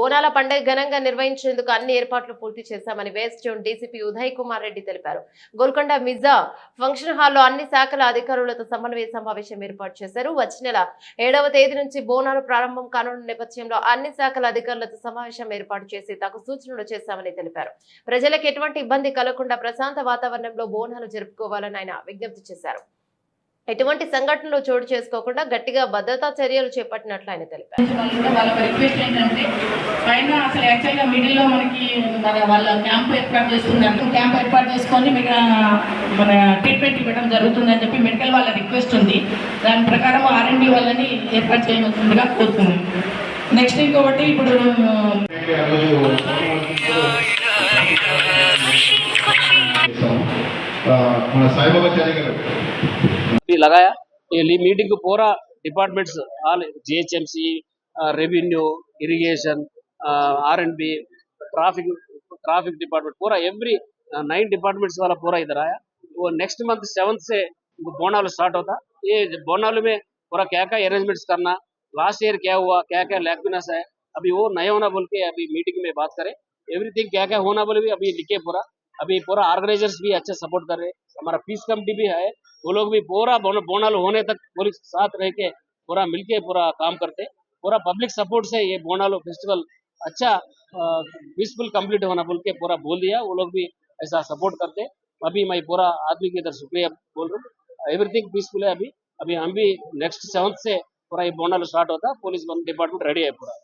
బోనాల పండుగ ఘనంగా నిర్వహించేందుకు అన్ని ఏర్పాట్లు పూర్తి చేశామని west zone DCP Uday Kumar Reddy తెలిపారు. గోల్కొండ మిజా ఫంక్షన్ హాల్లో అన్ని శాఖల అధికారులతో సమన్వయ సమావేశం ఏర్పాటు చేశారు. వచ్చే నెల ఏడవ తేదీ నుంచి బోనాలు ప్రారంభం కానున్న నేపథ్యంలో అన్ని శాఖల అధికారులతో సమావేశం ఏర్పాటు చేసి తగు సూచనలు చేశామని తెలిపారు. ప్రజలకు ఎటువంటి ఇబ్బంది కలగకుండా ప్రశాంత వాతావరణంలో బోనాలు జరుపుకోవాలని ఆయన విజ్ఞప్తి చేశారు. ఎటువంటి సంఘటనలు చోటు చేసుకోకుండా గట్టిగా భద్రతా చర్యలు చేపట్టినట్లు ఆయన తెలిపారు. కూడా వాళ్ళ రిక్వెస్ట్ ఏంటంటే పైన అసలు యాక్చువల్గా మిడిల్లో మనకి మన వాళ్ళ క్యాంప్ ఏర్పాటు చేస్తున్నారు క్యాంప్ ఏర్పాటు చేసుకొని మీకు మన ట్రీట్మెంట్ ఇవ్వడం జరుగుతుందని చెప్పి మెడికల్ వాళ్ళ రిక్వెస్ట్ ఉంది. దాని ప్రకారం ఆర్ఎండి వాళ్ళని ఏర్పాటు చేయవలసిందిగా కోరుతున్నాం. నెక్స్ట్ ఇంకొకటి ఇప్పుడు మన సాయిబాబాచార్య గారు. लगाया। मीटिंग को पूरा departments all GHMC revenue irrigation R and B traffic traffic department पूरा एवरी नाइन डिपार्टमेंट्स वाला पूरा इधर आया। वो नेक्स्ट मंथ सेवन्थ से बोनाल स्टार्ट होता। ये बोनाल में पूरा क्या क्या अरेंजमेंट्स करना लास्ट ईयर क्या हुआ, क्या क्या लैकनेस है। अभी वो नया होना बोल के अभी मीटिंग में बात करें। एवरीथिंग क्या क्या होना बोले भी अभी लिखे पूरा। अभी पूरा ऑर्गेनाइजर्स भी अच्छा सपोर्ट कर रहे। हमारा पीस कमिटी भी है। वो लोग भी पूरा बोन- बोनल होने तक पुलिस साथ रह के पूरा मिलके पूरा काम करते, पूरा पब्लिक सपोर्ट से ये बोनालो फेस्टिवल अच्छा पीसफुल कंप्लीट होना बोल के पूरा बोल दिया, वो लोग भी ऐसा सपोर्ट करते। अभी मैं पूरा आदमी की इधर शुक्रिया बोल रहा हूँ। एवरीथिंग पीसफुल है अभी। अभी हम भी नेक्स्ट सेवंथ से पूरा ये बोनल स्टार्ट होता पुलिस डिपार्टमेंट रेडी है पूरा।